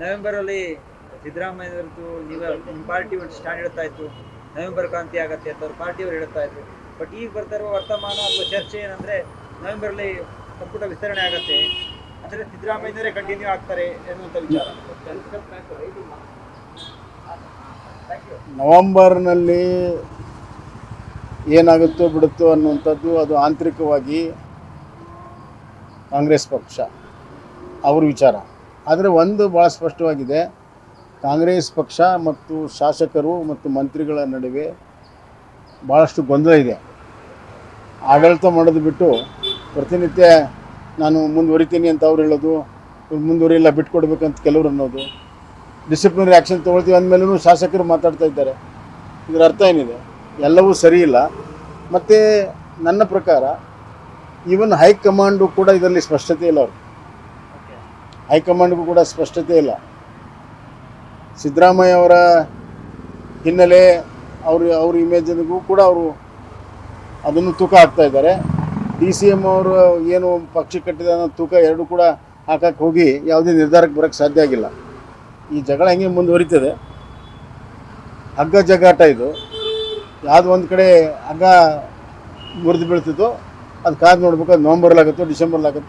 November ಅಲ್ಲಿ ಸಿದ್ದರಾಮಯ್ಯವ್ರದ್ದು ನೀವು ನಿಮ್ಮ ಪಾರ್ಟಿ ಒಂದು ಸ್ಟ್ಯಾಂಡ್ ಹೇಳ್ತಾ ಇತ್ತು. ನವೆಂಬರ್ ಕ್ರಾಂತಿ ಆಗತ್ತೆ ಅಂತ ಅವ್ರ ಪಾರ್ಟಿಯವರು ಹೇಳ್ತಾ ಇದ್ರು. ಬಟ್ ಈಗ ಬರ್ತಾ ಇರುವ ವರ್ತಮಾನ ಅಥವಾ ಚರ್ಚೆ ಏನಂದ್ರೆ ನವೆಂಬರ್ ಅಲ್ಲಿ ಸಂಪುಟ ವಿಸ್ತರಣೆ ಆಗತ್ತೆ. ಅಂದ್ರೆ ಸಿದ್ದರಾಮಯ್ಯನವರೇ ಕಂಟಿನ್ಯೂ ಆಗ್ತಾರೆ ಎನ್ನುವಂತ ವಿಚಾರ. ನವಂಬರ್ನಲ್ಲಿ ಏನಾಗುತ್ತೋ ಬಿಡುತ್ತೋ ಅನ್ನುವಂಥದ್ದು ಅದು ಆಂತರಿಕವಾಗಿ ಕಾಂಗ್ರೆಸ್ ಪಕ್ಷ. ಅವ್ರ ವಿಚಾರ. ಆದರೆ ಒಂದು ಭಾಳ ಸ್ಪಷ್ಟವಾಗಿದೆ. ಕಾಂಗ್ರೆಸ್ ಪಕ್ಷ ಮತ್ತು ಶಾಸಕರು ಮತ್ತು ಮಂತ್ರಿಗಳ ನಡುವೆ ಭಾಳಷ್ಟು ಗೊಂದಲ ಇದೆ. ಆಡಳಿತ ಮಾಡೋದು ಬಿಟ್ಟು ಪ್ರತಿನಿತ್ಯ ನಾನು ಮುಂದುವರಿತೀನಿ ಅಂತ ಅವ್ರು ಹೇಳೋದು ಮುಂದುವರಿಯಲ್ಲ ಬಿಟ್ಕೊಡ್ಬೇಕಂತ ಕೆಲವರು ಅನ್ನೋದು ಡಿಸಿಪ್ಲಿನರಿ ಆ್ಯಕ್ಷನ್ ತೊಗೊಳ್ತೀವಿ ಅಂದಮೇಲೂ ಶಾಸಕರು ಮಾತಾಡ್ತಾ ಇದ್ದಾರೆ. ಇದರ ಅರ್ಥ ಏನಿದೆ? ಎಲ್ಲವೂ ಸರಿ ಇಲ್ಲ. ಮತ್ತು ನನ್ನ ಪ್ರಕಾರ ಈವನ್ ಹೈಕಮಾಂಡು ಕೂಡ ಇದರಲ್ಲಿ ಸ್ಪಷ್ಟತೆ ಇಲ್ಲ ಅವರು ಹೈಕಮಾಂಡ್ಗೂ ಕೂಡ ಸ್ಪಷ್ಟತೆ ಇಲ್ಲ. ಸಿದ್ದರಾಮಯ್ಯ ಅವರ ಹಿನ್ನೆಲೆ ಅವ್ರ ಅವ್ರ ಇಮೇಜನ್ಗೂ ಕೂಡ ಅವರು ಅದನ್ನು ತೂಕ ಹಾಕ್ತಾ ಇದ್ದಾರೆ. ಡಿ ಸಿ ಎಂ ಅವರು ಏನು ಪಕ್ಷ ಕಟ್ಟಿದ ಅನ್ನೋ ತೂಕ ಎರಡು ಕೂಡ ಹಾಕಕ್ಕೆ ಹೋಗಿ ಯಾವುದೇ ನಿರ್ಧಾರಕ್ಕೆ ಬರೋಕ್ಕೆ ಸಾಧ್ಯ ಆಗಿಲ್ಲ. ಈ ಜಗಳ ಹೆಂಗೆ ಮುಂದುವರಿತದೆ? ಹಗ್ಗ ಜಗಾಟ ಇದು. ಯಾವ್ದು ಒಂದು ಕಡೆ ಹಗ್ಗ ಮುರಿದು ಬೀಳ್ತಿತ್ತು. ಅದು ಕಾದು ನೋಡ್ಬೇಕು, ಅದು ನವಂಬರ್ಲಾಗುತ್ತೋ ಡಿಸೆಂಬರ್ಲಾಗುತ್ತೋ